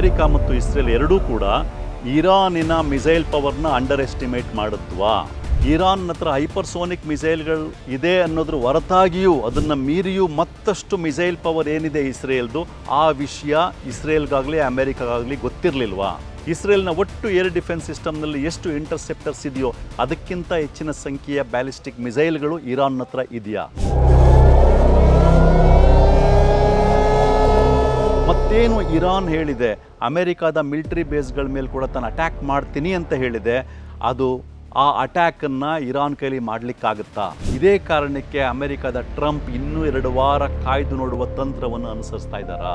America ಮತ್ತು Israel ಎರಡೂ ಕೂಡ ಇರಾನಿನ ಮಿಸೈಲ್ ಪವರ್ನ ಅಂಡರ್ ಎಸ್ಟಿಮೇಟ್ ಮಾಡಿದ್ವಾ ಇರಾನ್ ಹತ್ರ ಹೈಪರ್ಸೋನಿಕ್ ಮಿಸೈಲ್ಗಳು ಇದೆ ಅನ್ನೋದ್ರ ಹೊರತಾಗಿಯೂ ಅದನ್ನು ಮೀರಿಯೂ ಮತ್ತಷ್ಟು ಮಿಸೈಲ್ ಪವರ್ ಏನಿದೆ ಇಸ್ರೇಲ್ದು? ಆ ವಿಷಯ ಇಸ್ರೇಲ್ಗಾಗಲಿ ಅಮೆರಿಕಾಗಲಿ ಗೊತ್ತಿರಲಿಲ್ವಾ? ಇಸ್ರೇಲ್ನ ಒಟ್ಟು ಏರ್ ಡಿಫೆನ್ಸ್ ಸಿಸ್ಟಮ್ನಲ್ಲಿ ಎಷ್ಟು ಇಂಟರ್ಸೆಪ್ಟರ್ಸ್ ಇದೆಯೋ ಅದಕ್ಕಿಂತ ಹೆಚ್ಚಿನ ಸಂಖ್ಯೆಯ ಬ್ಯಾಲಿಸ್ಟಿಕ್ ಮಿಸೈಲ್ಗಳು ಇರಾನ್ ಹತ್ರ ಇದೆಯಾ? ಮತ್ತೇನು ಇರಾನ್ ಹೇಳಿದೆ, ಅಮೆರಿಕಾದ ಮಿಲಿಟರಿ ಬೇಸ್ಗಳ ಮೇಲೆ ಕೂಡ ತಾನು ಅಟ್ಯಾಕ್ ಮಾಡ್ತೀನಿ ಅಂತ ಹೇಳಿದೆ, ಅದು ಆ ಅಟ್ಯಾಕನ್ನು ಇರಾನ್ ಕೈಲಿ ಮಾಡಲಿಕ್ಕಾಗುತ್ತಾ? ಇದೇ ಕಾರಣಕ್ಕೆ ಅಮೆರಿಕದ ಟ್ರಂಪ್ ಇನ್ನೂ ಎರಡು ವಾರ ಕಾಯ್ದು ನೋಡುವ ತಂತ್ರವನ್ನು ಅನುಸರಿಸ್ತಾ ಇದ್ದಾರಾ?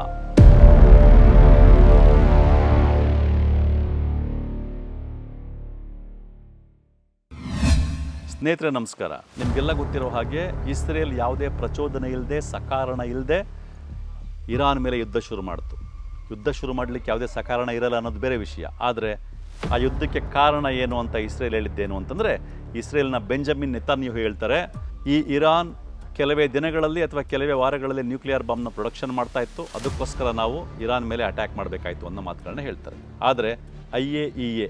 ಸ್ನೇಹಿತರೆ, ನಮಸ್ಕಾರ. ನಿಮಗೆಲ್ಲ ಗೊತ್ತಿರೋ ಹಾಗೆ ಇಸ್ರೇಲ್ ಯಾವುದೇ ಪ್ರಚೋದನೆ ಇಲ್ಲದೆ ಸಕಾರಣ ಇಲ್ಲದೆ ಇರಾನ್ ಮೇಲೆ ಯುದ್ಧ ಶುರು ಮಾಡಿತು. ಯುದ್ಧ ಶುರು ಮಾಡಲಿಕ್ಕೆ ಯಾವುದೇ ಸಕಾರಣ ಇರಲ್ಲ ಅನ್ನೋದು ಬೇರೆ ವಿಷಯ. ಆದರೆ ಆ ಯುದ್ಧಕ್ಕೆ ಕಾರಣ ಏನು ಅಂತ ಇಸ್ರೇಲ್ ಹೇಳಿದ್ದೇನು ಅಂತಂದರೆ, ಇಸ್ರೇಲ್ನ ಬೆಂಜಮಿನ್ ನೆತಾನ್ಯು ಹೇಳ್ತಾರೆ, ಈ ಇರಾನ್ ಕೆಲವೇ ದಿನಗಳಲ್ಲಿ ಅಥವಾ ಕೆಲವೇ ವಾರಗಳಲ್ಲಿ ನ್ಯೂಕ್ಲಿಯರ್ ಬಾಂಬ್ನ ಪ್ರೊಡಕ್ಷನ್ ಮಾಡ್ತಾ ಇತ್ತು. ಅದಕ್ಕೋಸ್ಕರ ನಾವು ಇರಾನ್ ಮೇಲೆ ಅಟ್ಯಾಕ್ ಮಾಡಬೇಕಾಯಿತು ಅನ್ನೋ ಮಾತುಗಳನ್ನ ಹೇಳ್ತಾರೆ. ಆದರೆ I A E A,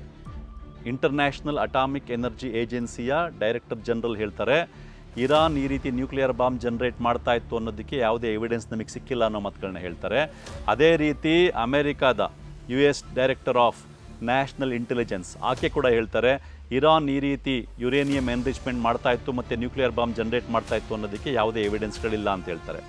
international atomic energy ಏಜೆನ್ಸಿಯ director general ಹೇಳ್ತಾರೆ ಇರಾನ್ ಈ ರೀತಿ ನ್ಯೂಕ್ಲಿಯರ್ ಬಾಂಬ್ ಜನರೇಟ್ ಮಾಡ್ತಾ ಇತ್ತು ಅನ್ನೋದಕ್ಕೆ ಯಾವುದೇ ಎವಿಡೆನ್ಸ್ ನಮಗೆ ಸಿಕ್ಕಿಲ್ಲ ಅನ್ನೋ ಮಾತುಗಳನ್ನ ಹೇಳ್ತಾರೆ. ಅದೇ ರೀತಿ ಅಮೆರಿಕಾದ U S director of national intelligence ಆಕೆ ಕೂಡ ಹೇಳ್ತಾರೆ, ಇರಾನ್ ಈ ರೀತಿ ಯುರೇನಿಯಂ ಎನ್ರಿಚ್ಮೆಂಟ್ ಮಾಡ್ತಾ ಇತ್ತು ಮತ್ತು ನ್ಯೂಕ್ಲಿಯರ್ ಬಾಂಬ್ ಜನರೇಟ್ ಮಾಡ್ತಾ ಇತ್ತು ಅನ್ನೋದಕ್ಕೆ ಯಾವುದೇ ಎವಿಡೆನ್ಸ್ಗಳಿಲ್ಲ ಅಂತ ಹೇಳ್ತಾರೆ.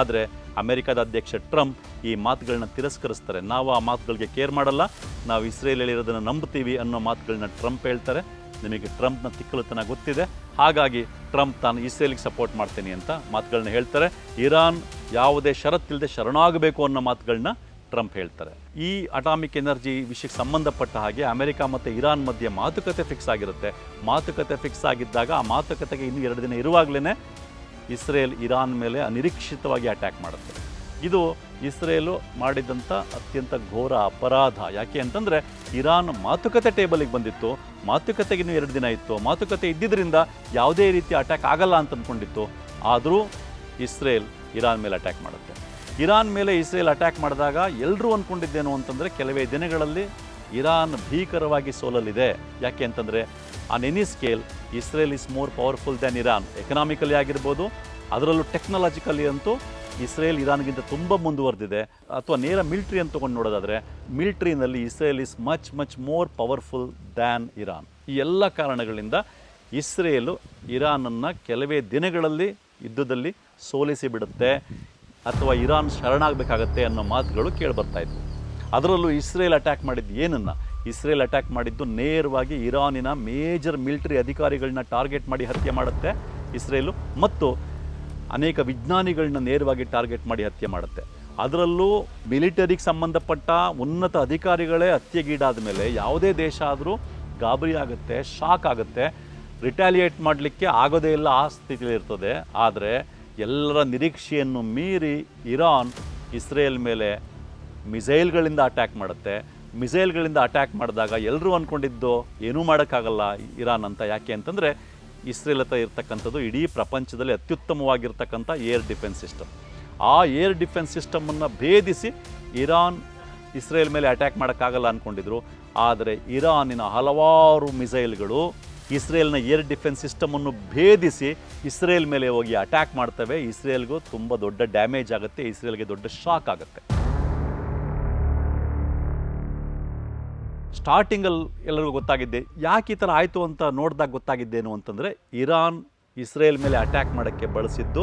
ಆದರೆ ಅಮೆರಿಕದ ಅಧ್ಯಕ್ಷ ಟ್ರಂಪ್ ಈ ಮಾತುಗಳನ್ನ ತಿರಸ್ಕರಿಸ್ತಾರೆ. ನಾವು ಆ ಮಾತುಗಳಿಗೆ ಕೇರ್ ಮಾಡಲ್ಲ. ನಾವು ಇಸ್ರೇಲ್ ಹೇಳಿರೋದನ್ನು ನಂಬ್ತೀವಿ ಅನ್ನೋ ಮಾತುಗಳನ್ನ ಟ್ರಂಪ್ ಹೇಳ್ತಾರೆ. ನಿಮಗೆ ಟ್ರಂಪ್ನ ತಿಕ್ಕಲುತನ ಗೊತ್ತಿದೆ. ಹಾಗಾಗಿ ಟ್ರಂಪ್ ತಾನು ಇಸ್ರೇಲಿಗೆ ಸಪೋರ್ಟ್ ಮಾಡ್ತೀನಿ ಅಂತ ಮಾತುಗಳನ್ನ ಹೇಳ್ತಾರೆ. ಇರಾನ್ ಯಾವುದೇ ಷರತ್ತಿಲ್ಲದೆ ಶರಣಾಗಬೇಕು ಅನ್ನೋ ಮಾತುಗಳನ್ನ ಟ್ರಂಪ್ ಹೇಳ್ತಾರೆ. ಈ ಅಟಾಮಿಕ್ ಎನರ್ಜಿ ವಿಷಯಕ್ಕೆ ಸಂಬಂಧಪಟ್ಟ ಹಾಗೆ ಅಮೆರಿಕ ಮತ್ತು ಇರಾನ್ ಮಧ್ಯೆ ಮಾತುಕತೆ ಫಿಕ್ಸ್ ಆಗಿರುತ್ತೆ. ಮಾತುಕತೆ ಫಿಕ್ಸ್ ಆಗಿದ್ದಾಗ ಆ ಮಾತುಕತೆಗೆ ಇನ್ನೂ ಎರಡು ದಿನ ಇರುವಾಗಲೇ ಇಸ್ರೇಲ್ ಇರಾನ್ ಮೇಲೆ ಅನಿರೀಕ್ಷಿತವಾಗಿ ಅಟ್ಯಾಕ್ ಮಾಡುತ್ತೆ. ಇದು ಇಸ್ರೇಲು ಮಾಡಿದಂಥ ಅತ್ಯಂತ ಘೋರ ಅಪರಾಧ. ಯಾಕೆ ಅಂತಂದರೆ ಇರಾನ್ ಮಾತುಕತೆ ಟೇಬಲಿಗೆ ಬಂದಿತ್ತು. ಮಾತುಕತೆಗಿನ ಎರಡು ದಿನ ಇತ್ತು. ಮಾತುಕತೆ ಇದ್ದಿದ್ದರಿಂದ ಯಾವುದೇ ರೀತಿ ಅಟ್ಯಾಕ್ ಆಗಲ್ಲ ಅಂತ ಅಂದ್ಕೊಂಡಿತ್ತು ಆದರೂ ಇಸ್ರೇಲ್ ಇರಾನ್ ಮೇಲೆ ಅಟ್ಯಾಕ್ ಮಾಡುತ್ತೆ. ಇರಾನ್ ಮೇಲೆ ಇಸ್ರೇಲ್ ಅಟ್ಯಾಕ್ ಮಾಡಿದಾಗ ಎಲ್ಲರೂ ಅಂದ್ಕೊಂಡಿದ್ದೇನು ಅಂತಂದರೆ ಕೆಲವೇ ದಿನಗಳಲ್ಲಿ ಇರಾನ್ ಭೀಕರವಾಗಿ ಸೋಲಲಿದೆ. ಯಾಕೆ ಅಂತಂದರೆ on any scale Israel is more powerful than Iran economically ಆಗಿರ್ಬೋದು, ಅದರಲ್ಲೂ ಟೆಕ್ನಾಲಜಿಕಲಿ ಅಂತೂ ಇಸ್ರೇಲ್ ಇರಾನ್ಗಿಂತ ತುಂಬ ಮುಂದುವರೆದಿದೆ. ಅಥವಾ ನೇರ ಮಿಲ್ಟ್ರಿ ಅಂತ ತೊಗೊಂಡು ನೋಡೋದಾದರೆ ಮಿಲ್ಟ್ರಿನಲ್ಲಿ Israel is much much more powerful than Iran ಈ ಎಲ್ಲ ಕಾರಣಗಳಿಂದ ಇಸ್ರೇಲು ಇರಾನನ್ನು ಕೆಲವೇ ದಿನಗಳಲ್ಲಿ, ಯುದ್ಧದಲ್ಲಿ ಸೋಲಿಸಿ ಬಿಡುತ್ತೆ. ಅಥವಾ ಇರಾನ್ ಶರಣಾಗಬೇಕಾಗತ್ತೆ ಅನ್ನೋ ಮಾತುಗಳು ಕೇಳಿಬರ್ತಾ ಇದ್ವು. ಅದರಲ್ಲೂ ಇಸ್ರೇಲ್ ಅಟ್ಯಾಕ್ ಮಾಡಿದ್ದು ಏನನ್ನು? ಇಸ್ರೇಲ್ ಅಟ್ಯಾಕ್ ಮಾಡಿದ್ದು ನೇರವಾಗಿ ಇರಾನಿನ ಮೇಜರ್ ಮಿಲಿಟರಿ ಅಧಿಕಾರಿಗಳನ್ನ ಟಾರ್ಗೆಟ್ ಮಾಡಿ ಹತ್ಯೆ ಮಾಡುತ್ತೆ ಇಸ್ರೇಲು, ಮತ್ತು ಅನೇಕ ವಿಜ್ಞಾನಿಗಳನ್ನ ನೇರವಾಗಿ ಟಾರ್ಗೆಟ್ ಮಾಡಿ ಹತ್ಯೆ ಮಾಡುತ್ತೆ. ಅದರಲ್ಲೂ ಮಿಲಿಟರಿಗೆ ಸಂಬಂಧಪಟ್ಟ ಉನ್ನತ ಅಧಿಕಾರಿಗಳೇ ಹತ್ಯೆಗೀಡಾದ ಮೇಲೆ ಯಾವುದೇ ದೇಶ ಆದರೂ ಗಾಬರಿ ಆಗುತ್ತೆ ಶಾಕ್ ಆಗುತ್ತೆ. ರಿಟ್ಯಾಲಿಯೇಟ್ ಮಾಡಲಿಕ್ಕೆ ಆಗೋದೇ ಇಲ್ಲ, ಆ ಸ್ಥಿತಿಯಲ್ಲಿ ಇರ್ತದೆ. ಆದರೆ ಎಲ್ಲರ ನಿರೀಕ್ಷೆಯನ್ನು ಮೀರಿ ಇರಾನ್ ಇಸ್ರೇಲ್ ಮೇಲೆ ಮಿಸೈಲ್ಗಳಿಂದ ಅಟ್ಯಾಕ್ ಮಾಡುತ್ತೆ. ಮಿಸೈಲ್ಗಳಿಂದ ಅಟ್ಯಾಕ್ ಮಾಡಿದಾಗ ಎಲ್ಲರೂ ಅಂದ್ಕೊಂಡಿದ್ದು ಏನೂ ಮಾಡೋಕ್ಕಾಗಲ್ಲ ಇರಾನ್ ಅಂತ ಯಾಕೆ ಅಂತಂದರೆ, ಇಸ್ರೇಲ್ ಹತ್ರ ಇರ್ತಕ್ಕಂಥದ್ದು ಇಡೀ ಪ್ರಪಂಚದಲ್ಲಿ ಅತ್ಯುತ್ತಮವಾಗಿರ್ತಕ್ಕಂಥ ಏರ್ ಡಿಫೆನ್ಸ್ ಸಿಸ್ಟಮ್. ಆ ಏರ್ ಡಿಫೆನ್ಸ್ ಸಿಸ್ಟಮನ್ನು ಭೇದಿಸಿ ಇರಾನ್, ಇಸ್ರೇಲ್ ಮೇಲೆ ಅಟ್ಯಾಕ್ ಮಾಡೋಕ್ಕಾಗಲ್ಲ ಅಂದ್ಕೊಂಡಿದ್ರು ಆದರೆ ಇರಾನಿನ ಹಲವಾರು ಮಿಸೈಲ್ಗಳು ಇಸ್ರೇಲ್ನ ಏರ್ ಡಿಫೆನ್ಸ್ ಸಿಸ್ಟಮನ್ನು ಭೇದಿಸಿ ಇಸ್ರೇಲ್ ಮೇಲೆ ಹೋಗಿ ಅಟ್ಯಾಕ್ ಮಾಡ್ತವೆ. ಇಸ್ರೇಲ್ಗೂ ತುಂಬ ದೊಡ್ಡ ಡ್ಯಾಮೇಜ್ ಆಗುತ್ತೆ, ಇಸ್ರೇಲ್ಗೆ ದೊಡ್ಡ ಶಾಕ್ ಆಗುತ್ತೆ. ಸ್ಟಾರ್ಟಿಂಗಲ್ಲಿ ಎಲ್ಲರಿಗೂ ಗೊತ್ತಾಗಿದ್ದೆ, ಯಾಕೆ ಈ ಥರ ಆಯಿತು ಅಂತ ನೋಡಿದಾಗ ಗೊತ್ತಾಗಿದ್ದೇನು ಅಂತಂದರೆ, ಇರಾನ್, ಇಸ್ರೇಲ್ ಮೇಲೆ ಅಟ್ಯಾಕ್ ಮಾಡೋಕ್ಕೆ ಬಳಸಿದ್ದು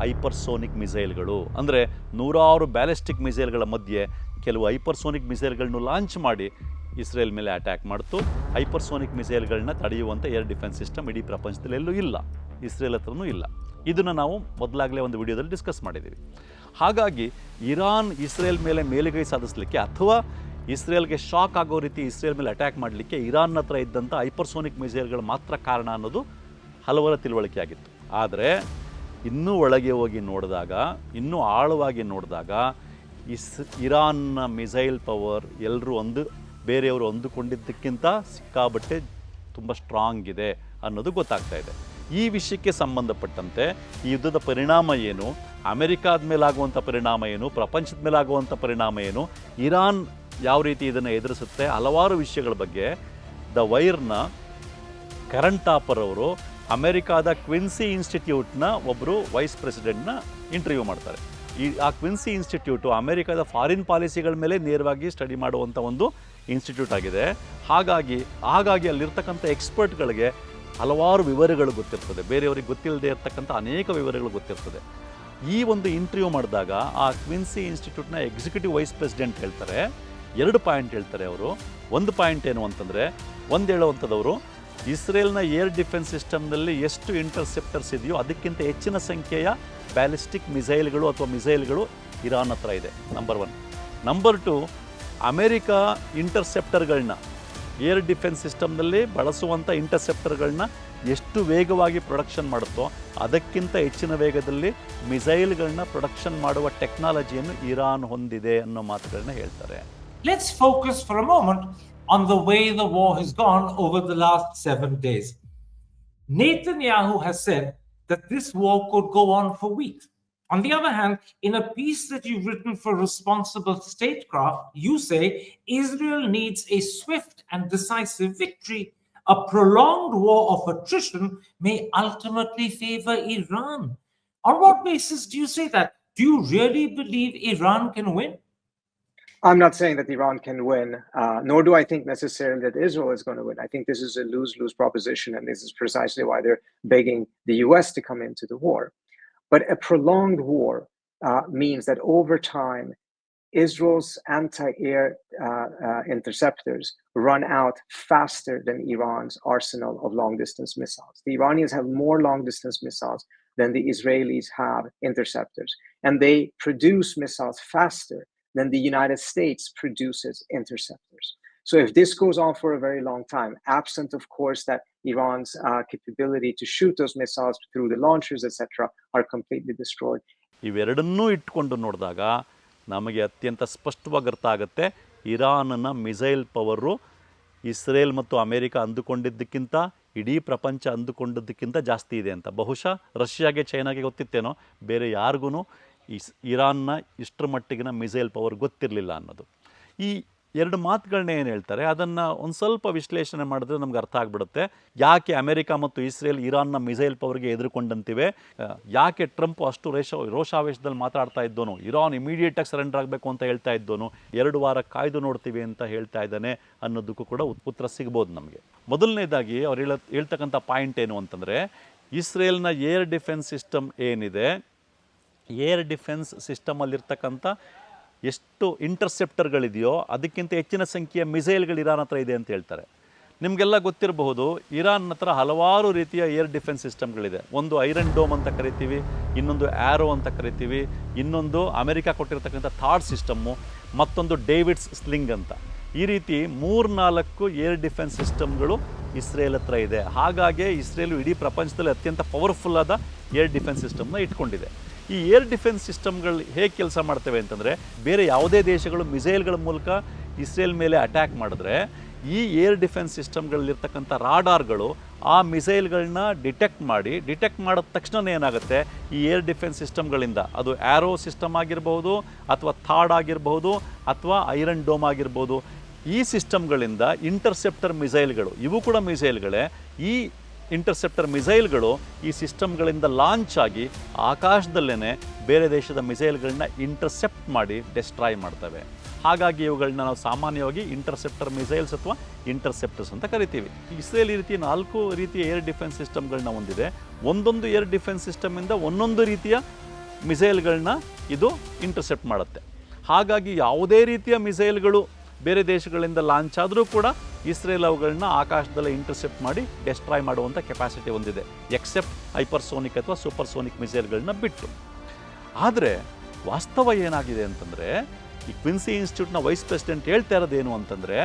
ಹೈಪರ್ಸೋನಿಕ್ ಮಿಸೈಲ್ಗಳು ಅಂದರೆ ನೂರಾರು ಬ್ಯಾಲಿಸ್ಟಿಕ್ ಮಿಸೈಲ್ಗಳ ಮಧ್ಯೆ ಕೆಲವು ಹೈಪರ್ಸೋನಿಕ್ ಮಿಸೈಲ್ಗಳನ್ನು ಲಾಂಚ್ ಮಾಡಿ ಇಸ್ರೇಲ್ ಮೇಲೆ ಅಟ್ಯಾಕ್ ಮಾಡ್ತು. ಹೈಪರ್ಸೋನಿಕ್ ಮಿಸೈಲ್ಗಳನ್ನ ತಡೆಯುವಂಥ ಏರ್ ಡಿಫೆನ್ಸ್ ಸಿಸ್ಟಮ್ ಇಡೀ ಪ್ರಪಂಚದಲ್ಲಿ ಎಲ್ಲೂ ಇಲ್ಲ. ಇಸ್ರೇಲ್ ಹತ್ರನೂ ಇಲ್ಲ. ಇದನ್ನು ನಾವು ಮೊದಲಾಗಲೇ ಒಂದು ವಿಡಿಯೋದಲ್ಲಿ ಡಿಸ್ಕಸ್ ಮಾಡಿದ್ದೀವಿ. ಹಾಗಾಗಿ ಇರಾನ್, ಇಸ್ರೇಲ್ ಮೇಲೆ ಮೇಲುಗೈ ಸಾಧಿಸಲಿಕ್ಕೆ ಅಥವಾ ಇಸ್ರೇಲ್ಗೆ ಶಾಕ್ ಆಗೋ ರೀತಿ ಇಸ್ರೇಲ್ ಮೇಲೆ ಅಟ್ಯಾಕ್ ಮಾಡಲಿಕ್ಕೆ ಇರಾನ್ ಹತ್ರ ಇದ್ದಂಥ ಹೈಪರ್ಸೋನಿಕ್ ಮಿಸೈಲ್ಗಳು ಮಾತ್ರ ಕಾರಣ ಅನ್ನೋದು ಹಲವರ ತಿಳುವಳಿಕೆ ಆಗಿತ್ತು ಆದರೆ ಇನ್ನೂ ಒಳಗೆ ಹೋಗಿ ನೋಡಿದಾಗ, ಇನ್ನೂ ಆಳವಾಗಿ ನೋಡಿದಾಗ ಇಸ್, ಇರಾನ್ನ ಮಿಸೈಲ್ ಪವರ್ ಎಲ್ಲರೂ ಒಂದು ಬೇರೆಯವರು ಅಂದುಕೊಂಡಿದ್ದಕ್ಕಿಂತ ಸಿಕ್ಕಾಬಟ್ಟೆ ತುಂಬ ಸ್ಟ್ರಾಂಗ್ ಇದೆ ಅನ್ನೋದು ಗೊತ್ತಾಗ್ತಾ ಇದೆ. ಈ ವಿಷಯಕ್ಕೆ ಸಂಬಂಧಪಟ್ಟಂತೆ ಈ ಯುದ್ಧದ ಪರಿಣಾಮ ಏನು, ಅಮೆರಿಕಾದ ಮೇಲಾಗುವಂಥ ಪರಿಣಾಮ ಏನು, ಪ್ರಪಂಚದ ಮೇಲಾಗುವಂಥ ಪರಿಣಾಮ ಏನು, ಇರಾನ್ ಯಾವ ರೀತಿ ಇದನ್ನು ಎದುರಿಸುತ್ತೆ, ಹಲವಾರು ವಿಷಯಗಳ ಬಗ್ಗೆ ದ ವೈರ್ನ ಕರಣ್ ಟಾಪರ್ ಅವರು ಅಮೆರಿಕಾದ ಕ್ವಿನ್ಸಿ ಇನ್ಸ್ಟಿಟ್ಯೂಟ್ನ ಒಬ್ಬರು ವೈಸ್ ಪ್ರೆಸಿಡೆಂಟ್ನ ಇಂಟರ್ವ್ಯೂ ಮಾಡ್ತಾರೆ. ಈ, ಆ ಕ್ವಿನ್ಸಿ ಇನ್ಸ್ಟಿಟ್ಯೂಟು ಅಮೆರಿಕಾದ ಫಾರಿನ್ ಪಾಲಿಸಿಗಳ ಮೇಲೆ ನೇರವಾಗಿ ಸ್ಟಡಿ ಮಾಡುವಂಥ ಒಂದು ಇನ್ಸ್ಟಿಟ್ಯೂಟ್ ಆಗಿದೆ. ಹಾಗಾಗಿ ಹಾಗಾಗಿ ಅಲ್ಲಿರ್ತಕ್ಕಂಥ ಎಕ್ಸ್ಪರ್ಟ್ಗಳಿಗೆ ಹಲವಾರು ವಿವರಗಳು ಗೊತ್ತಿರ್ತದೆ. ಬೇರೆಯವರಿಗೆ ಗೊತ್ತಿಲ್ಲದೆ ಇರ್ತಕ್ಕಂಥ ಅನೇಕ ವಿವರಗಳು ಗೊತ್ತಿರ್ತದೆ. ಈ ಒಂದು ಇಂಟರ್ವ್ಯೂ ಮಾಡಿದಾಗ ಆ ಕ್ವಿನ್ಸಿ ಇನ್ಸ್ಟಿಟ್ಯೂಟ್ನ ಎಕ್ಸಿಕ್ಯೂಟಿವ್ ವೈಸ್ ಪ್ರೆಸಿಡೆಂಟ್ ಹೇಳ್ತಾರೆ ಎರಡು ಪಾಯಿಂಟ್ ಹೇಳ್ತಾರೆ ಅವರು. ಒಂದು ಪಾಯಿಂಟ್ ಏನು ಅಂತಂದರೆ, ಒಂದು ಹೇಳುವಂಥದ್ದವರು, ಇಸ್ರೇಲ್ನ ಏರ್ ಡಿಫೆನ್ಸ್ ಸಿಸ್ಟಮ್ನಲ್ಲಿ ಎಷ್ಟು ಇಂಟರ್ಸೆಪ್ಟರ್ಸ್ ಇದೆಯೋ ಅದಕ್ಕಿಂತ ಹೆಚ್ಚಿನ ಸಂಖ್ಯೆಯ ಬ್ಯಾಲಿಸ್ಟಿಕ್ ಮಿಸೈಲ್ಗಳು ಅಥವಾ ಮಿಸೈಲ್ಗಳು ಇರಾನ್ ಹತ್ರ ಇದೆ number one number two America ಇಂಟರ್ಸೆಪ್ಟರ್ಗಳನ್ನ air defence ಸಿಸ್ಟಮ್ನಲ್ಲಿ ಬಳಸುವಂಥ ಇಂಟರ್ಸೆಪ್ಟರ್ಗಳನ್ನ ಎಷ್ಟು ವೇಗವಾಗಿ ಪ್ರೊಡಕ್ಷನ್ ಮಾಡುತ್ತೋ ಅದಕ್ಕಿಂತ ಹೆಚ್ಚಿನ ವೇಗದಲ್ಲಿ ಮಿಸೈಲ್ಗಳನ್ನ ಪ್ರೊಡಕ್ಷನ್ ಮಾಡುವ ಟೆಕ್ನಾಲಜಿಯನ್ನು ಇರಾನ್ ಹೊಂದಿದೆ ಅನ್ನೋ ಮಾತುಗಳನ್ನ ಹೇಳ್ತಾರೆ. Let's focus for a moment on the way the war has gone over the last seven days. Netanyahu has said that this war could go on for weeks. On the other hand, in a piece that you've written for Responsible Statecraft, you say Israel needs a swift and decisive victory. A prolonged war of attrition may ultimately favor Iran. On what basis do you say that? Do you really believe Iran can win? I'm not saying that Iran can win, uh, nor do I think necessarily that Israel is going to win. I think this is a lose lose proposition, and this is precisely why they're begging the US to come into the war. But a prolonged war uh, means that over time, Israel's anti air uh, uh, interceptors run out faster than Iran's arsenal of long distance missiles. The Iranians have more long distance missiles than the Israelis have interceptors, and they produce missiles faster than the United States produces interceptors. So if this goes on for a very long time, absent, of course, that Iran's uh, capability to shoot those missiles through the launchers, etc., are completely destroyed, ಇವೆರಡನ್ನೂ ಇಟ್ಕೊಂಡು ನೋಡಿದಾಗ ನಮಗೆ ಅತ್ಯಂತ ಸ್ಪಷ್ಟವಾಗಿ ಅರ್ಥ ಆಗುತ್ತೆ ಇರಾನ್ನ missile power Israel ಮತ್ತು ಅಮೇರಿಕ ಅಂದುಕೊಂಡಿದ್ದಕ್ಕಿಂತ ಇಡೀ ಪ್ರಪಂಚ ಅಂದುಕೊಂಡಿದ್ದಕ್ಕಿಂತ ಜಾಸ್ತಿ ಇದೆ ಅಂತ ಬಹುಶಃ ರಷ್ಯಾಗೆ ಚೈನಾಗೆ ಗೊತ್ತಿತ್ತೇನೋ ಬೇರೆ ಯಾರಿಗೂ ಇಸ್ ಇರಾನ್ನ ಇಷ್ಟರ ಮಟ್ಟಿಗಿನ ಮಿಸೈಲ್ ಪವರ್ ಗೊತ್ತಿರಲಿಲ್ಲ ಅನ್ನೋದು. ಈ ಎರಡು ಮಾತುಗಳನ್ನ ಏನು ಹೇಳ್ತಾರೆ, ಅದನ್ನು ಒಂದು ಸ್ವಲ್ಪ ವಿಶ್ಲೇಷಣೆ ಮಾಡಿದ್ರೆ ನಮ್ಗೆ ಅರ್ಥ ಆಗಿಬಿಡುತ್ತೆ. ಯಾಕೆ ಅಮೆರಿಕ ಮತ್ತು ಇಸ್ರೇಲ್ ಇರಾನ್ನ ಮಿಸೈಲ್ ಪವರ್ಗೆ ಎದುರುಕೊಂಡಂತಿವೆ? ಯಾಕೆ ಟ್ರಂಪ್ ಅಷ್ಟು ರೇಷ, ರೋಷಾವೇಶದಲ್ಲಿ ಮಾತಾಡ್ತಾ ಇದ್ದೋನು? ಇರಾನ್ ಇಮಿಡಿಯೇಟಾಗಿ ಸರೆಂಡರ್ ಆಗಬೇಕು ಅಂತ ಹೇಳ್ತಾ ಇದ್ದೋನು? ಎರಡು ವಾರ ಕಾಯ್ದು ನೋಡ್ತೀವಿ ಅಂತ ಹೇಳ್ತಾ ಇದ್ದಾನೆ ಅನ್ನೋದಕ್ಕೂ ಕೂಡ ಉತ್ಪುತ್ರ ಸಿಗ್ಬೋದು ನಮಗೆ. ಮೊದಲನೇದಾಗಿ ಅವ್ರು ಹೇಳ ಹೇಳ್ತಕ್ಕಂಥ ಪಾಯಿಂಟ್ ಏನು ಅಂತಂದರೆ, ಇಸ್ರೇಲ್ನ ಏರ್ ಡಿಫೆನ್ಸ್ ಸಿಸ್ಟಮ್ ಏನಿದೆ ಏರ್ ಡಿಫೆನ್ಸ್ ಸಿಸ್ಟಮಲ್ಲಿರ್ತಕ್ಕಂಥ ಎಷ್ಟು ಇಂಟರ್ಸೆಪ್ಟರ್ಗಳಿದೆಯೋ ಅದಕ್ಕಿಂತ ಹೆಚ್ಚಿನ ಸಂಖ್ಯೆಯ ಮಿಸೈಲ್ಗಳು ಇರಾನ್ ಹತ್ರ ಇದೆ ಅಂತ ಹೇಳ್ತಾರೆ. ನಿಮಗೆಲ್ಲ ಗೊತ್ತಿರಬಹುದು, ಇರಾನ್ ಹತ್ರ ಹಲವಾರು ರೀತಿಯ ಏರ್ ಡಿಫೆನ್ಸ್ ಸಿಸ್ಟಮ್ಗಳಿದೆ. ಒಂದು ಐರನ್ ಡೋಮ್ ಅಂತ ಕರಿತೀವಿ, ಇನ್ನೊಂದು ಆ್ಯರೋ ಅಂತ ಕರಿತೀವಿ, ಇನ್ನೊಂದು ಅಮೆರಿಕ ಕೊಟ್ಟಿರ್ತಕ್ಕಂಥ ಥಾಟ್ ಸಿಸ್ಟಮ್ಮು, ಮತ್ತೊಂದು ಡೇವಿಡ್ಸ್ ಸ್ಲಿಂಗ್ ಅಂತ. ಈ ರೀತಿ ಮೂರ್ನಾಲ್ಕು ಏರ್ ಡಿಫೆನ್ಸ್ ಸಿಸ್ಟಮ್ಗಳು ಇಸ್ರೇಲ್ ಹತ್ರ ಇದೆ. ಹಾಗಾಗಿ ಇಸ್ರೇಲು ಇಡೀ ಪ್ರಪಂಚದಲ್ಲಿ ಅತ್ಯಂತ ಪವರ್ಫುಲ್ ಆದ ಏರ್ ಡಿಫೆನ್ಸ್ ಸಿಸ್ಟಮ್ನ ಇಟ್ಕೊಂಡಿದೆ. ಈ ಏರ್ ಡಿಫೆನ್ಸ್ ಸಿಸ್ಟಮ್ಗಳು ಹೇಗೆ ಕೆಲಸ ಮಾಡ್ತವೆ ಅಂತಂದರೆ ಬೇರೆ ಯಾವುದೇ ದೇಶಗಳು ಮಿಸೈಲ್ಗಳ ಮೂಲಕ ಇಸ್ರೇಲ್ ಮೇಲೆ ಅಟ್ಯಾಕ್ ಮಾಡಿದ್ರೆ ಈ ಏರ್ ಡಿಫೆನ್ಸ್ ಸಿಸ್ಟಮ್ಗಳಲ್ಲಿರ್ತಕ್ಕಂಥ ರಾಡಾರ್ಗಳು ಆ ಮಿಸೈಲ್ಗಳನ್ನ ಡಿಟೆಕ್ಟ್ ಮಾಡಿ, ಡಿಟೆಕ್ಟ್ ಮಾಡಿದ ತಕ್ಷಣ ಏನಾಗುತ್ತೆ? ಈ ಏರ್ ಡಿಫೆನ್ಸ್ ಸಿಸ್ಟಮ್ಗಳಿಂದ ಅದು ಆ್ಯರೋ ಸಿಸ್ಟಮ್ ಆಗಿರ್ಬೋದು ಅಥವಾ ಥಾಡ್ ಆಗಿರ್ಬೋದು ಅಥವಾ ಐರನ್ ಡೋಮ್ ಆಗಿರ್ಬೋದು ಈ ಸಿಸ್ಟಮ್ಗಳಿಂದ ಇಂಟರ್ಸೆಪ್ಟರ್ ಮಿಸೈಲ್ಗಳು, ಇವು ಕೂಡ ಮಿಸೈಲ್ಗಳೇ, ಈ ಇಂಟರ್ಸೆಪ್ಟರ್ ಮಿಸೈಲ್ಗಳು ಈ ಸಿಸ್ಟಮ್ಗಳಿಂದ ಲಾಂಚ್ ಆಗಿ ಆಕಾಶದಲ್ಲೇ ಬೇರೆ ದೇಶದ ಮಿಸೈಲ್ಗಳನ್ನ ಇಂಟರ್ಸೆಪ್ಟ್ ಮಾಡಿ ಡೆಸ್ಟ್ರಾಯ್ ಮಾಡ್ತವೆ. ಹಾಗಾಗಿ ಇವುಗಳನ್ನ ನಾವು ಸಾಮಾನ್ಯವಾಗಿ ಇಂಟರ್ಸೆಪ್ಟರ್ ಮಿಸೈಲ್ಸ್ ಅಥವಾ ಇಂಟರ್ಸೆಪ್ಟರ್ಸ್ ಅಂತ ಕರಿತೀವಿ. ಇಸ್ರೇಲ್ ಈ ರೀತಿ ನಾಲ್ಕು ರೀತಿಯ ಏರ್ ಡಿಫೆನ್ಸ್ ಸಿಸ್ಟಮ್ಗಳನ್ನ ಹೊಂದಿದೆ. ಒಂದೊಂದು ಏರ್ ಡಿಫೆನ್ಸ್ ಸಿಸ್ಟಮಿಂದ ಒಂದೊಂದು ರೀತಿಯ ಮಿಸೈಲ್ಗಳನ್ನ ಇದು ಇಂಟರ್ಸೆಪ್ಟ್ ಮಾಡುತ್ತೆ. ಹಾಗಾಗಿ ಯಾವುದೇ ರೀತಿಯ ಮಿಸೈಲ್ಗಳು ಬೇರೆ ದೇಶಗಳಿಂದ ಲಾಂಚ್ ಆದರೂ ಕೂಡ ಇಸ್ರೇಲ್ ಅವುಗಳನ್ನ ಆಕಾಶದಲ್ಲಿ ಇಂಟರ್ಸೆಪ್ಟ್ ಮಾಡಿ ಡೆಸ್ಟ್ರಾಯ್ ಮಾಡುವಂಥ ಕೆಪಾಸಿಟಿ ಹೊಂದಿದೆ. ಎಕ್ಸೆಪ್ಟ್ ಹೈಪರ್ಸೋನಿಕ್ ಅಥವಾ ಸೂಪರ್ಸೋನಿಕ್ ಮಿಸೈಲ್ಗಳನ್ನ ಬಿಟ್ಟು. ಆದರೆ ವಾಸ್ತವ ಏನಾಗಿದೆ ಅಂತಂದರೆ, ಈ ಕ್ವಿನ್ಸಿ ಇನ್ಸ್ಟಿಟ್ಯೂಟ್ನ ವೈಸ್ ಪ್ರೆಸಿಡೆಂಟ್ ಹೇಳ್ತಾ ಇರೋದೇನು ಅಂತಂದರೆ,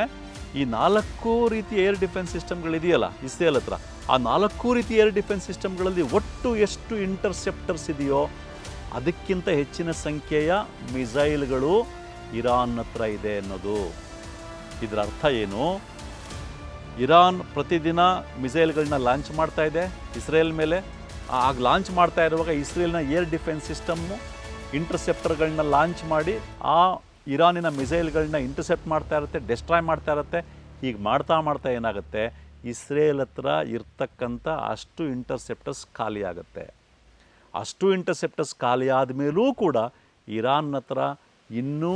ಈ ನಾಲ್ಕು ರೀತಿ ಏರ್ ಡಿಫೆನ್ಸ್ ಸಿಸ್ಟಮ್ಗಳಿದೆಯಲ್ಲ ಇಸ್ರೇಲ್ ಹತ್ರ, ಆ ನಾಲ್ಕು ರೀತಿ ಏರ್ ಡಿಫೆನ್ಸ್ ಸಿಸ್ಟಮ್ಗಳಲ್ಲಿ ಒಟ್ಟು ಎಷ್ಟು ಇಂಟರ್ಸೆಪ್ಟರ್ಸ್ ಇದೆಯೋ ಅದಕ್ಕಿಂತ ಹೆಚ್ಚಿನ ಸಂಖ್ಯೆಯ ಮಿಸೈಲ್ಗಳು ಇರಾನ್ ಹತ್ರ ಇದೆ ಅನ್ನೋದು. ಇದರ ಅರ್ಥ ಏನು? ಇರಾನ್ ಪ್ರತಿದಿನ ಮಿಸೈಲ್ಗಳನ್ನ ಲಾಂಚ್ ಮಾಡ್ತಾ ಇದೆ, ಇಸ್ರೇಲ್ ಮೇಲೆ. ಆಗ ಲಾಂಚ್ ಮಾಡ್ತಾ ಇರುವಾಗ ಇಸ್ರೇಲ್ನ ಏರ್ ಡಿಫೆನ್ಸ್ ಸಿಸ್ಟಮ್ಮು ಇಂಟರ್ಸೆಪ್ಟರ್ಗಳನ್ನ ಲಾಂಚ್ ಮಾಡಿ, ಆ ಇರಾನಿನ ಮಿಸೈಲ್ಗಳನ್ನ ಇಂಟರ್ಸೆಪ್ಟ್ ಮಾಡ್ತಾ ಇರುತ್ತೆ, ಡೆಸ್ಟ್ರಾಯ್ ಮಾಡ್ತಾ ಇರುತ್ತೆ. ಹೀಗೆ ಮಾಡ್ತಾ ಮಾಡ್ತಾ ಏನಾಗುತ್ತೆ? ಇಸ್ರೇಲ್ ಹತ್ರ ಇರ್ತಕ್ಕಂಥ ಅಷ್ಟು ಇಂಟರ್ಸೆಪ್ಟರ್ಸ್ ಖಾಲಿ ಆಗುತ್ತೆ. ಅಷ್ಟು ಇಂಟರ್ಸೆಪ್ಟರ್ಸ್ ಖಾಲಿ ಆದಮೇಲೂ ಕೂಡ ಇರಾನ್ ಹತ್ರ ಇನ್ನೂ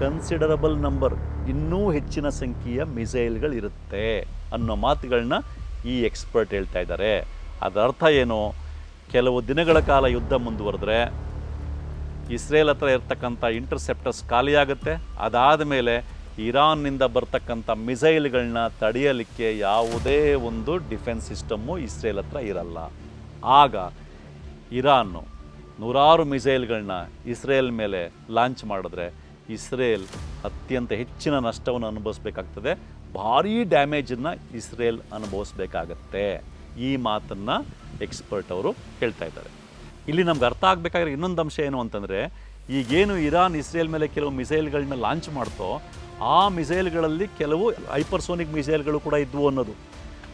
ಕನ್ಸಿಡರಬಲ್ ನಂಬರ್ ಇನ್ನೂ ಹೆಚ್ಚಿನ ಸಂಖ್ಯೆಯ ಮಿಸೈಲ್ಗಳಿರುತ್ತೆ ಅನ್ನೋ ಮಾತುಗಳನ್ನ ಈ ಎಕ್ಸ್ಪರ್ಟ್ ಹೇಳ್ತಾ ಇದ್ದಾರೆ. ಅದರ ಅರ್ಥ ಏನು? ಕೆಲವು ದಿನಗಳ ಕಾಲ ಯುದ್ಧ ಮುಂದುವರೆದ್ರೆ ಇಸ್ರೇಲ್ ಹತ್ರ ಇರ್ತಕ್ಕಂಥ ಇಂಟರ್ಸೆಪ್ಟರ್ಸ್ ಖಾಲಿಯಾಗುತ್ತೆ ಅದಾದ ಮೇಲೆ ಇರಾನ್ನಿಂದ ಬರ್ತಕ್ಕಂಥ ಮಿಸೈಲ್ಗಳನ್ನ ತಡೆಯಲಿಕ್ಕೆ ಯಾವುದೇ ಒಂದು ಡಿಫೆನ್ಸ್ ಸಿಸ್ಟಮ್ಮು ಇಸ್ರೇಲ್ ಹತ್ರ ಇರಲ್ಲ. ಆಗ ಇರಾನ್ನು ನೂರಾರು ಮಿಸೈಲ್ಗಳನ್ನ ಇಸ್ರೇಲ್ ಮೇಲೆ ಲಾಂಚ್ ಮಾಡಿದ್ರೆ ಇಸ್ರೇಲ್ ಅತ್ಯಂತ ಹೆಚ್ಚಿನ ನಷ್ಟವನ್ನು ಅನುಭವಿಸ್ಬೇಕಾಗ್ತದೆ. ಭಾರೀ ಡ್ಯಾಮೇಜನ್ನು ಇಸ್ರೇಲ್ ಅನುಭವಿಸ್ಬೇಕಾಗತ್ತೆ. ಈ ಮಾತನ್ನು ಎಕ್ಸ್ಪರ್ಟ್ ಅವರು ಹೇಳ್ತಾ ಇದ್ದಾರೆ. ಇಲ್ಲಿ ನಮ್ಗೆ ಅರ್ಥ ಆಗಬೇಕಾದ್ರೆ ಇನ್ನೊಂದು ಅಂಶ ಏನು ಅಂತಂದರೆ, ಈಗೇನು ಇರಾನ್ ಇಸ್ರೇಲ್ ಮೇಲೆ ಕೆಲವು ಮಿಸೈಲ್ಗಳನ್ನ ಲಾಂಚ್ ಮಾಡ್ತೋ, ಆ ಮಿಸೈಲ್ಗಳಲ್ಲಿ ಕೆಲವು ಹೈಪರ್ಸೋನಿಕ್ ಮಿಸೈಲ್ಗಳು ಕೂಡ ಇದ್ವು ಅನ್ನೋದು.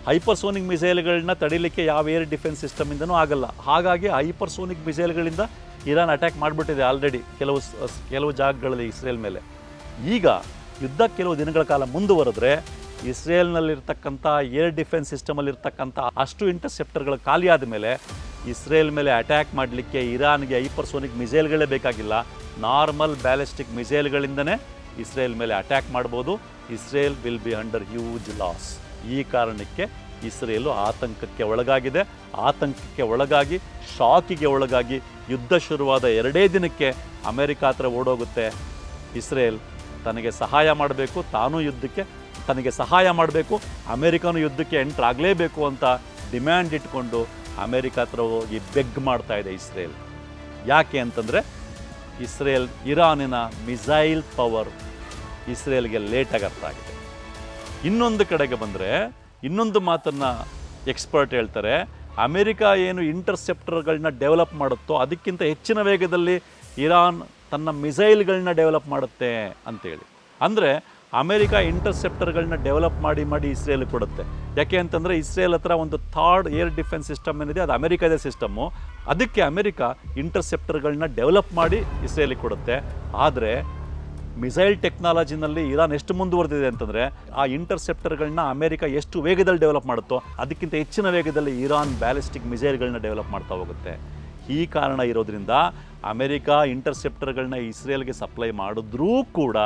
ಹೈಪರ್ಸೋನಿಕ್ ಮಿಸೈಲ್ಗಳನ್ನ ತಡೀಲಿಕ್ಕೆ ಯಾವ ಏರ್ ಡಿಫೆನ್ಸ್ ಸಿಸ್ಟಮಿಂದನೂ ಆಗಲ್ಲ. ಹಾಗಾಗಿ ಹೈಪರ್ಸೋನಿಕ್ ಮಿಸೈಲ್ಗಳಿಂದ ಇರಾನ್ ಅಟ್ಯಾಕ್ ಮಾಡಿಬಿಟ್ಟಿದೆ ಆಲ್ರೆಡಿ ಕೆಲವು ಕೆಲವು ಜಾಗಗಳಲ್ಲಿ ಇಸ್ರೇಲ್ ಮೇಲೆ. ಈಗ ಯುದ್ಧ ಕೆಲವು ದಿನಗಳ ಕಾಲ ಮುಂದುವರೆದ್ರೆ ಇಸ್ರೇಲ್ನಲ್ಲಿರ್ತಕ್ಕಂಥ ಏರ್ ಡಿಫೆನ್ಸ್ ಸಿಸ್ಟಮಲ್ಲಿರ್ತಕ್ಕಂಥ ಅಷ್ಟು ಇಂಟರ್ಸೆಪ್ಟರ್ಗಳು ಖಾಲಿಯಾದ ಮೇಲೆ ಇಸ್ರೇಲ್ ಮೇಲೆ ಅಟ್ಯಾಕ್ ಮಾಡಲಿಕ್ಕೆ ಇರಾನ್ಗೆ ಹೈಪರ್ಸೋನಿಕ್ ಮಿಸೈಲ್ಗಳೇ ಬೇಕಾಗಿಲ್ಲ. ನಾರ್ಮಲ್ ಬ್ಯಾಲಿಸ್ಟಿಕ್ ಮಿಸೈಲ್ಗಳಿಂದನೇ ಇಸ್ರೇಲ್ ಮೇಲೆ ಅಟ್ಯಾಕ್ ಮಾಡ್ಬೋದು. Israel will be under huge loss ಈ ಕಾರಣಕ್ಕೆ ಇಸ್ರೇಲು ಆತಂಕಕ್ಕೆ ಒಳಗಾಗಿದೆ. ಆತಂಕಕ್ಕೆ ಒಳಗಾಗಿ, ಶಾಕಿಗೆ ಒಳಗಾಗಿ ಯುದ್ಧ ಶುರುವಾದ ಎರಡೇ ದಿನಕ್ಕೆ ಅಮೆರಿಕ ಹತ್ರ ಓಡೋಗುತ್ತೆ. ಇಸ್ರೇಲ್ ತನಗೆ ಸಹಾಯ ಮಾಡಬೇಕು, ತಾನೂ ಯುದ್ಧಕ್ಕೆ, ತನಗೆ ಸಹಾಯ ಮಾಡಬೇಕು, ಅಮೆರಿಕನೂ ಯುದ್ಧಕ್ಕೆ ಎಂಟ್ರಾಗಲೇಬೇಕು ಅಂತ ಡಿಮ್ಯಾಂಡ್ ಇಟ್ಕೊಂಡು ಅಮೆರಿಕ ಹತ್ರ ಹೋಗಿ ಬೆಗ್ ಮಾಡ್ತಾ ಇದೆ ಇಸ್ರೇಲ್. ಯಾಕೆ ಅಂತಂದರೆ ಇಸ್ರೇಲ್ ಇರಾನಿನ ಮಿಸೈಲ್ ಪವರ್ ಇಸ್ರೇಲ್ಗೆ ಲೇಟಾಗಿ ಅರ್ಥ ಆಗಿದೆ. ಇನ್ನೊಂದು ಕಡೆಗೆ ಬಂದರೆ ಇನ್ನೊಂದು ಮಾತನ್ನು ಎಕ್ಸ್ಪರ್ಟ್ ಹೇಳ್ತಾರೆ, ಅಮೆರಿಕಾ ಏನು ಇಂಟರ್ಸೆಪ್ಟರ್ಗಳನ್ನ ಡೆವಲಪ್ ಮಾಡುತ್ತೋ ಅದಕ್ಕಿಂತ ಹೆಚ್ಚಿನ ವೇಗದಲ್ಲಿ ಇರಾನ್ ತನ್ನ ಮಿಸೈಲ್ಗಳನ್ನ ಡೆವಲಪ್ ಮಾಡುತ್ತೆ ಅಂತೇಳಿ. ಅಂದರೆ ಅಮೆರಿಕ ಇಂಟರ್ಸೆಪ್ಟರ್ಗಳನ್ನ ಡೆವಲಪ್ ಮಾಡಿ ಮಾಡಿ ಇಸ್ರೇಲ್ ಕೊಡುತ್ತೆ. ಯಾಕೆ ಅಂತಂದರೆ ಇಸ್ರೇಲ್ ಹತ್ರ ಒಂದು ಥರ್ಡ್ ಏರ್ ಡಿಫೆನ್ಸ್ ಸಿಸ್ಟಮ್ ಏನಿದೆ, ಅದು ಅಮೆರಿಕದ ಸಿಸ್ಟಮ್ಮು. ಅದಕ್ಕೆ ಅಮೆರಿಕ ಇಂಟರ್ಸೆಪ್ಟರ್ಗಳನ್ನ ಡೆವಲಪ್ ಮಾಡಿ ಇಸ್ರೇಲಿಗೆ ಕೊಡುತ್ತೆ. ಆದರೆ ಮಿಸೈಲ್ ಟೆಕ್ನಾಲಜಿನಲ್ಲಿ ಇರಾನ್ ಎಷ್ಟು ಮುಂದುವರೆದಿದೆ ಅಂತಂದರೆ ಆ ಇಂಟರ್ಸೆಪ್ಟರ್ಗಳನ್ನ ಅಮೆರಿಕ ಎಷ್ಟು ವೇಗದಲ್ಲಿ ಡೆವಲಪ್ ಮಾಡುತ್ತೋ ಅದಕ್ಕಿಂತ ಹೆಚ್ಚಿನ ವೇಗದಲ್ಲಿ ಇರಾನ್ ಬ್ಯಾಲಿಸ್ಟಿಕ್ ಮಿಸೈಲ್ಗಳನ್ನ ಡೆವಲಪ್ ಮಾಡ್ತಾ ಹೋಗುತ್ತೆ. ಈ ಕಾರಣ ಇರೋದ್ರಿಂದ ಅಮೆರಿಕ ಇಂಟರ್ಸೆಪ್ಟರ್ಗಳನ್ನ ಇಸ್ರೇಲ್ಗೆ ಸಪ್ಲೈ ಮಾಡಿದ್ರೂ ಕೂಡ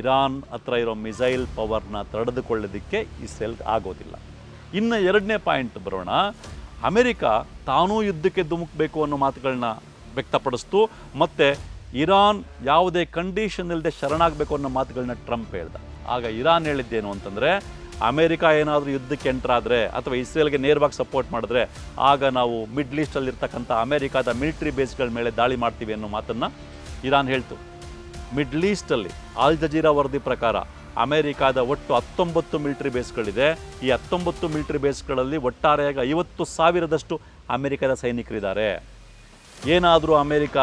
ಇರಾನ್ ಹತ್ರ ಇರೋ ಮಿಸೈಲ್ ಪವರ್ನ ತಡೆದುಕೊಳ್ಳೋದಕ್ಕೆ ಇಸ್ರೇಲ್ಗೆ ಆಗೋದಿಲ್ಲ. ಇನ್ನು ಎರಡನೇ ಪಾಯಿಂಟ್ ಬರೋಣ. ಅಮೆರಿಕ ತಾನೂ ಯುದ್ಧಕ್ಕೆ ಧುಮುಕಬೇಕು ಅನ್ನೋ ಮಾತುಗಳನ್ನ ವ್ಯಕ್ತಪಡಿಸ್ತು. ಮತ್ತು ಇರಾನ್ ಯಾವುದೇ ಕಂಡೀಷನ್ ಇಲ್ಲದೆ ಶರಣಾಗಬೇಕು ಅನ್ನೋ ಮಾತುಗಳನ್ನ ಟ್ರಂಪ್ ಹೇಳ್ದ. ಆಗ ಇರಾನ್ ಹೇಳಿದ್ದೇನು ಅಂತಂದರೆ, ಅಮೆರಿಕ ಏನಾದರೂ ಯುದ್ಧಕ್ಕೆ ಎಂಟ್ರಾದರೆ ಅಥವಾ ಇಸ್ರೇಲ್ಗೆ ನೇರವಾಗಿ ಸಪೋರ್ಟ್ ಮಾಡಿದ್ರೆ, ಆಗ ನಾವು ಮಿಡ್ಲ್ ಈಸ್ಟಲ್ಲಿರ್ತಕ್ಕಂಥ ಅಮೆರಿಕಾದ ಮಿಲಿಟರಿ ಬೇಸ್ಗಳ ಮೇಲೆ ದಾಳಿ ಮಾಡ್ತೀವಿ ಅನ್ನೋ ಮಾತನ್ನು ಇರಾನ್ ಹೇಳ್ತು. ಮಿಡ್ಲ್ ಈಸ್ಟಲ್ಲಿ ಆಲ್ ಜಜೀರಾ ವರದಿ ಪ್ರಕಾರ ಅಮೆರಿಕಾದ ಒಟ್ಟು ಹತ್ತೊಂಬತ್ತು ಮಿಲಿಟರಿ ಬೇಸ್ಗಳಿದೆ ಈ ಹತ್ತೊಂಬತ್ತು ಮಿಲಿಟರಿ ಬೇಸ್ಗಳಲ್ಲಿ ಒಟ್ಟಾರೆಯಾಗಿ ಐವತ್ತು ಸಾವಿರದಷ್ಟು ಅಮೆರಿಕದ ಸೈನಿಕರಿದ್ದಾರೆ. ಏನಾದರೂ ಅಮೆರಿಕ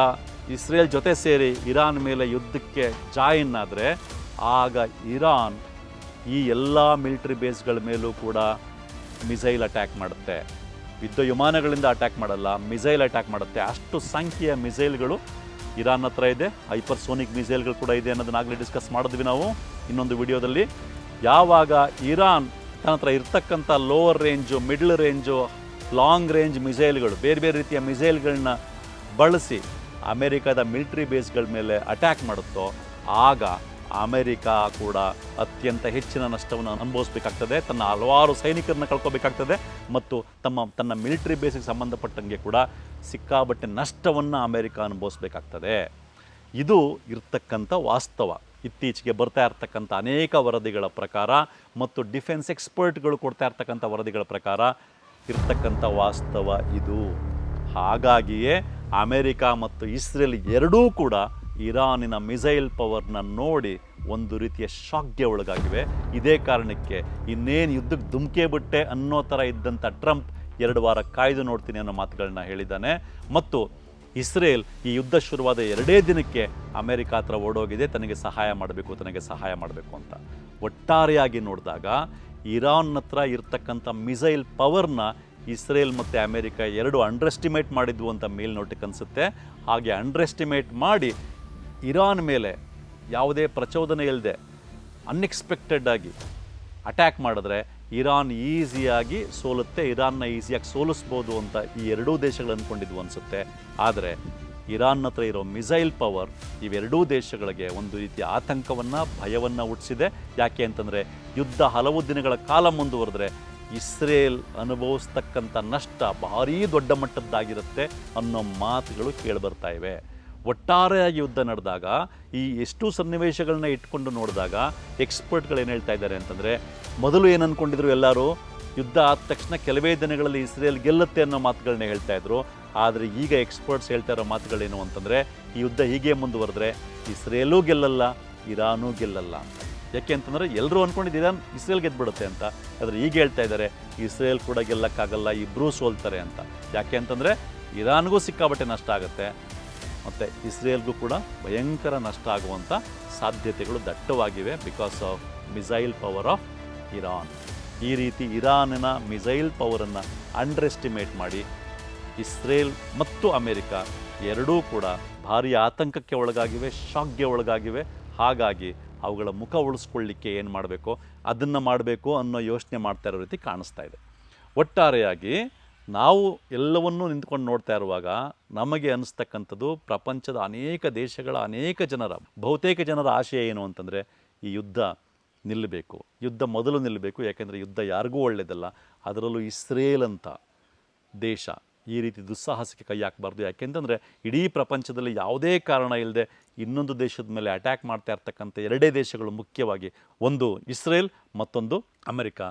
ಇಸ್ರೇಲ್ ಜೊತೆ ಸೇರಿ ಇರಾನ್ ಮೇಲೆ ಯುದ್ಧಕ್ಕೆ ಜಾಯಿನ್ ಆದರೆ ಆಗ ಇರಾನ್ ಈ ಎಲ್ಲ ಮಿಲಿಟರಿ ಬೇಸ್ಗಳ ಮೇಲೂ ಕೂಡ ಮಿಸೈಲ್ ಅಟ್ಯಾಕ್ ಮಾಡುತ್ತೆ. ಯುದ್ಧ ವಿಮಾನಗಳಿಂದ ಅಟ್ಯಾಕ್ ಮಾಡಲ್ಲ, ಮಿಸೈಲ್ ಅಟ್ಯಾಕ್ ಮಾಡುತ್ತೆ. ಅಷ್ಟು ಸಂಖ್ಯೆಯ ಮಿಸೈಲ್ಗಳು ಇರಾನ್ ಹತ್ರ ಇದೆ. ಹೈಪರ್ಸೋನಿಕ್ ಮಿಸೈಲ್ಗಳು ಕೂಡ ಇದೆ ಅನ್ನೋದನ್ನ ಆಗಲೇ ಡಿಸ್ಕಸ್ ಮಾಡಿದ್ವಿ ನಾವು ಇನ್ನೊಂದು ವಿಡಿಯೋದಲ್ಲಿ. ಯಾವಾಗ ಇರಾನ್ ತನ್ನ ಹತ್ರ ಇರ್ತಕ್ಕಂಥ lower range, middle range, long range ಮಿಸೈಲ್ಗಳು ಬೇರೆ ಬೇರೆ ರೀತಿಯ ಮಿಸೈಲ್ಗಳನ್ನ ಬಳಸಿ ಅಮೆರಿಕದ ಮಿಲಿಟ್ರಿ ಬೇಸ್ಗಳ ಮೇಲೆ ಅಟ್ಯಾಕ್ ಮಾಡುತ್ತೋ, ಆಗ ಅಮೆರಿಕ ಕೂಡ ಅತ್ಯಂತ ಹೆಚ್ಚಿನ ನಷ್ಟವನ್ನು ಅನುಭವಿಸಬೇಕಾಗ್ತದೆ. ತನ್ನ ಹಲವಾರು ಸೈನಿಕರನ್ನ ಕಳ್ಕೋಬೇಕಾಗ್ತದೆ ಮತ್ತು ತಮ್ಮ, ತನ್ನ ಮಿಲಿಟ್ರಿ ಬೇಸಿಗೆ ಸಂಬಂಧಪಟ್ಟಂಗೆ ಕೂಡ ಸಿಕ್ಕಾಬಟ್ಟೆ ನಷ್ಟವನ್ನು ಅಮೆರಿಕ ಅನುಭವಿಸಬೇಕಾಗ್ತದೆ. ಇದು ಇರ್ತಕ್ಕಂಥ ವಾಸ್ತವ. ಇತ್ತೀಚೆಗೆ ಬರ್ತಾ ಇರ್ತಕ್ಕಂಥ ಅನೇಕ ವರದಿಗಳ ಪ್ರಕಾರ ಮತ್ತು ಡಿಫೆನ್ಸ್ ಎಕ್ಸ್ಪರ್ಟ್ಗಳು ಕೊಡ್ತಾ ಇರ್ತಕ್ಕಂಥ ವರದಿಗಳ ಪ್ರಕಾರ ಇರ್ತಕ್ಕಂಥ ವಾಸ್ತವ ಇದು. ಹಾಗಾಗಿಯೇ ಅಮೆರಿಕ ಮತ್ತು ಇಸ್ರೇಲ್ ಎರಡೂ ಕೂಡ ಇರಾನಿನ ಮಿಸೈಲ್ ಪವರ್ನ ನೋಡಿ ಒಂದು ರೀತಿಯ ಶಾಕ್ಗೆ ಒಳಗಾಗಿವೆ. ಇದೇ ಕಾರಣಕ್ಕೆ ಇನ್ನೇನು ಯುದ್ಧಕ್ಕೆ ಧುಮ್ಕೆ ಬಿಟ್ಟೆ ಅನ್ನೋ ಥರ ಇದ್ದಂಥ ಟ್ರಂಪ್ ಎರಡು ವಾರ ಕಾಯ್ದು ನೋಡ್ತೀನಿ ಅನ್ನೋ ಮಾತುಗಳನ್ನ ಹೇಳಿದ್ದಾನೆ. ಮತ್ತು ಇಸ್ರೇಲ್ ಈ ಯುದ್ಧ ಶುರುವಾದ ಎರಡೇ ದಿನಕ್ಕೆ ಅಮೆರಿಕ ಹತ್ರ ಓಡೋಗಿದೆ, ತನಗೆ ಸಹಾಯ ಮಾಡಬೇಕು, ತನಗೆ ಸಹಾಯ ಮಾಡಬೇಕು ಅಂತ. ಒಟ್ಟಾರೆಯಾಗಿ ನೋಡಿದಾಗ ಇರಾನ್ ಹತ್ರ ಇರ್ತಕ್ಕಂಥ ಮಿಸೈಲ್ ಪವರ್ನ ಇಸ್ರೇಲ್ ಮತ್ತು ಅಮೇರಿಕ ಎರಡು ಅಂಡರ್ ಎಸ್ಟಿಮೇಟ್ ಮಾಡಿದ್ವು ಅಂತ ಮೇಲ್ನೋಟಕ್ಕೆ ಅನಿಸುತ್ತೆ. ಹಾಗೆ ಅಂಡರ್ ಎಸ್ಟಿಮೇಟ್ ಮಾಡಿ ಇರಾನ್ ಮೇಲೆ ಯಾವುದೇ ಪ್ರಚೋದನೆ ಇಲ್ಲದೆ ಅನ್ಎಕ್ಸ್ಪೆಕ್ಟೆಡ್ ಆಗಿ ಅಟ್ಯಾಕ್ ಮಾಡಿದ್ರೆ ಇರಾನ್ ಈಸಿಯಾಗಿ ಸೋಲುತ್ತೆ, ಇರಾನ್ನ ಈಸಿಯಾಗಿ ಸೋಲಿಸ್ಬೋದು ಅಂತ ಈ ಎರಡೂ ದೇಶಗಳು ಅಂದ್ಕೊಂಡಿದ್ವು ಅನಿಸುತ್ತೆ. ಆದರೆ ಇರಾನ್ ಹತ್ರ ಇರೋ ಮಿಸೈಲ್ ಪವರ್ ಇವೆರಡೂ ದೇಶಗಳಿಗೆ ಒಂದು ರೀತಿಯ ಆತಂಕವನ್ನು, ಭಯವನ್ನು ಹುಟ್ಟಿಸಿದೆ ಯಾಕೆ ಅಂತಂದರೆ ಯುದ್ಧ ಹಲವು ದಿನಗಳ ಕಾಲ ಮುಂದುವರೆದ್ರೆ ಇಸ್ರೇಲ್ ಅನುಭವಿಸ್ತಕ್ಕಂಥ ನಷ್ಟ ಭಾರೀ ದೊಡ್ಡ ಮಟ್ಟದ್ದಾಗಿರುತ್ತೆ ಅನ್ನೋ ಮಾತುಗಳು ಕೇಳಿಬರ್ತಾ ಇವೆ. ಒಟ್ಟಾರೆಯಾಗಿ ಯುದ್ಧ ನಡೆದಾಗ, ಈ ಎಷ್ಟು ಸನ್ನಿವೇಶಗಳನ್ನ ಇಟ್ಕೊಂಡು ನೋಡಿದಾಗ ಎಕ್ಸ್ಪರ್ಟ್ಗಳು ಏನು ಹೇಳ್ತಾ ಇದ್ದಾರೆ ಅಂತಂದರೆ, ಮೊದಲು ಏನು ಅಂದ್ಕೊಂಡಿದ್ರು ಎಲ್ಲರೂ? ಯುದ್ಧ ಆದ ತಕ್ಷಣ ಕೆಲವೇ ದಿನಗಳಲ್ಲಿ ಇಸ್ರೇಲ್ ಗೆಲ್ಲುತ್ತೆ ಅನ್ನೋ ಮಾತುಗಳನ್ನ ಹೇಳ್ತಾ ಇದ್ರು. ಆದರೆ ಈಗ ಎಕ್ಸ್ಪರ್ಟ್ಸ್ ಹೇಳ್ತಾ ಇರೋ ಮಾತುಗಳೇನು ಅಂತಂದರೆ, ಈ ಯುದ್ಧ ಹೀಗೆ ಮುಂದುವರೆದ್ರೆ ಇಸ್ರೇಲೂ ಗೆಲ್ಲಲ್ಲ, ಇರಾನೂ ಗೆಲ್ಲಲ್ಲ. ಅಂತ ಯಾಕೆ ಅಂತಂದರೆ ಎಲ್ಲರೂ ಅಂದ್ಕೊಂಡಿದ್ದು ಇಸ್ರೇಲ್ ಗೆದ್ಬಿಡುತ್ತೆ ಅಂತ. ಆದರೆ ಈಗ ಹೇಳ್ತಾ ಇದ್ದಾರೆ, ಇಸ್ರೇಲ್ ಕೂಡ ಗೆಲ್ಲಕ್ಕಾಗಲ್ಲ ಇಬ್ಬರೂ ಸೋಲ್ತಾರೆ ಅಂತ. ಯಾಕೆ ಅಂತಂದರೆ ಇರಾನ್ಗೂ ಸಿಕ್ಕಾಬಟ್ಟೆ ನಷ್ಟ ಆಗುತ್ತೆ, ಮತ್ತು ಇಸ್ರೇಲ್ಗೂ ಕೂಡ ಭಯಂಕರ ನಷ್ಟ ಆಗುವಂಥ ಸಾಧ್ಯತೆಗಳು ದಟ್ಟವಾಗಿವೆ because of missile power of Iran. ಈ ರೀತಿ ಇರಾನಿನ ಮಿಸೈಲ್ ಪವರನ್ನು ಅಂಡರ್ ಎಸ್ಟಿಮೇಟ್ ಮಾಡಿ, ಇಸ್ರೇಲ್ ಮತ್ತು ಅಮೆರಿಕ ಎರಡೂ ಕೂಡ ಭಾರೀ ಆತಂಕಕ್ಕೆ ಒಳಗಾಗಿವೆ ಶಾಕ್ಗೆ ಒಳಗಾಗಿವೆ. ಹಾಗಾಗಿ ಅವುಗಳ ಮುಖ ಉಳಿಸ್ಕೊಳ್ಳಿಕ್ಕೆ ಏನು ಮಾಡಬೇಕು, ಅದನ್ನು ಮಾಡಬೇಕು ಅನ್ನೋ ಯೋಚನೆ ಮಾಡ್ತಾ ಇರೋ ರೀತಿ ಕಾಣಿಸ್ತಾ ಇದೆ. ಒಟ್ಟಾರೆಯಾಗಿ ನಾವು ಎಲ್ಲವನ್ನೂ ನಿಂತ್ಕೊಂಡು ನೋಡ್ತಾ ಇರುವಾಗ ನಮಗೆ ಅನಿಸ್ತಕ್ಕಂಥದ್ದು ಪ್ರಪಂಚದ ಅನೇಕ ದೇಶಗಳ ಅನೇಕ ಜನರ, ಬಹುತೇಕ ಜನರ ಆಶಯ ಏನು ಅಂತಂದರೆ ಈ ಯುದ್ಧ ನಿಲ್ಲಬೇಕು, ಯುದ್ಧ ಮೊದಲು ನಿಲ್ಲಬೇಕು, ಯಾಕೆಂದರೆ ಯುದ್ಧ ಯಾರಿಗೂ ಒಳ್ಳೆಯದಲ್ಲ ಅದರಲ್ಲೂ ಇಸ್ರೇಲ್ ಅಂತ ದೇಶ ಈ ರೀತಿ ದುಸ್ಸಾಹಸಕ್ಕೆ ಕೈ ಹಾಕಬಾರ್ದು. ಯಾಕೆಂತಂದರೆ ಇಡೀ ಪ್ರಪಂಚದಲ್ಲಿ ಯಾವುದೇ ಕಾರಣ ಇಲ್ಲದೆ ಇನ್ನೊಂದು ದೇಶದ ಮೇಲೆ ಅಟ್ಯಾಕ್ ಮಾಡ್ತಾ ಇರ್ತಕ್ಕಂಥ ಎರಡೇ ದೇಶಗಳು ಮುಖ್ಯವಾಗಿ ಒಂದು ಇಸ್ರೇಲ್, ಮತ್ತೊಂದು ಅಮೆರಿಕ.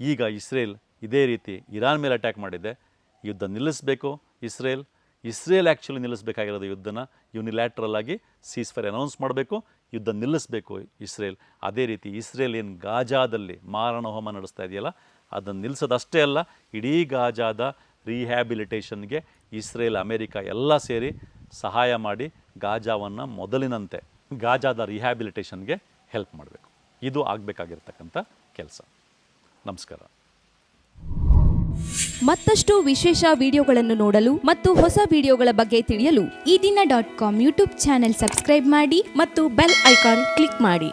ಈಗ ಇಸ್ರೇಲ್ ಇದೇ ರೀತಿ ಇರಾನ್ ಮೇಲೆ ಅಟ್ಯಾಕ್ ಮಾಡಿದೆ. ಯುದ್ಧ ನಿಲ್ಲಿಸಬೇಕು ಇಸ್ರೇಲ್. ಇಸ್ರೇಲ್ ಆ್ಯಕ್ಚುಲಿ ನಿಲ್ಲಿಸಬೇಕಾಗಿರೋದು ಯುದ್ಧನ. ಯುನಿಲ್ಯಾಟ್ರಲ್ ಆಗಿ ಸೀಸ್ ಫೈರ್ ಅನೌನ್ಸ್ ಮಾಡಬೇಕು. ಯುದ್ಧ ನಿಲ್ಲಿಸಬೇಕು ಇಸ್ರೇಲ್. ಅದೇ ರೀತಿ ಇಸ್ರೇಲ್ ಏನು ಗಾಜಾದಲ್ಲಿ ಮಾರಣ ಹೋಮ ನಡೆಸ್ತಾ ಇದೆಯಲ್ಲ, ಅದನ್ನು ನಿಲ್ಲಿಸೋದಷ್ಟೇ ಅಲ್ಲ, ಇಡೀ ಗಾಜಾದ ರಿಹ್ಯಾಬಿಲಿಟೇಷನ್ಗೆ ಇಸ್ರೇಲ್, ಅಮೇರಿಕಾ ಎಲ್ಲ ಸೇರಿ ಸಹಾಯ ಮಾಡಿ ಗಾಜಾವನ್ನು ಮೊದಲಿನಂತೆ, ಗಾಜಾದ ರಿಹ್ಯಾಬಿಲಿಟೇಷನ್ಗೆ ಹೆಲ್ಪ್ ಮಾಡಬೇಕು. ಇದು ಆಗಬೇಕಾಗಿರ್ತಕ್ಕಂಥ ಕೆಲಸ. ನಮಸ್ಕಾರ. ಮತ್ತಷ್ಟು ವಿಶೇಷ ವಿಡಿಯೋಗಳನ್ನು ನೋಡಲು ಮತ್ತು ಹೊಸ ವಿಡಿಯೋಗಳ ಬಗ್ಗೆ ತಿಳಿಯಲು ಈ ದಿನ dot com YouTube channel subscribe ಮಾಡಿ ಮತ್ತು ಬೆಲ್ ಐಕಾನ್ ಕ್ಲಿಕ್ ಮಾಡಿ.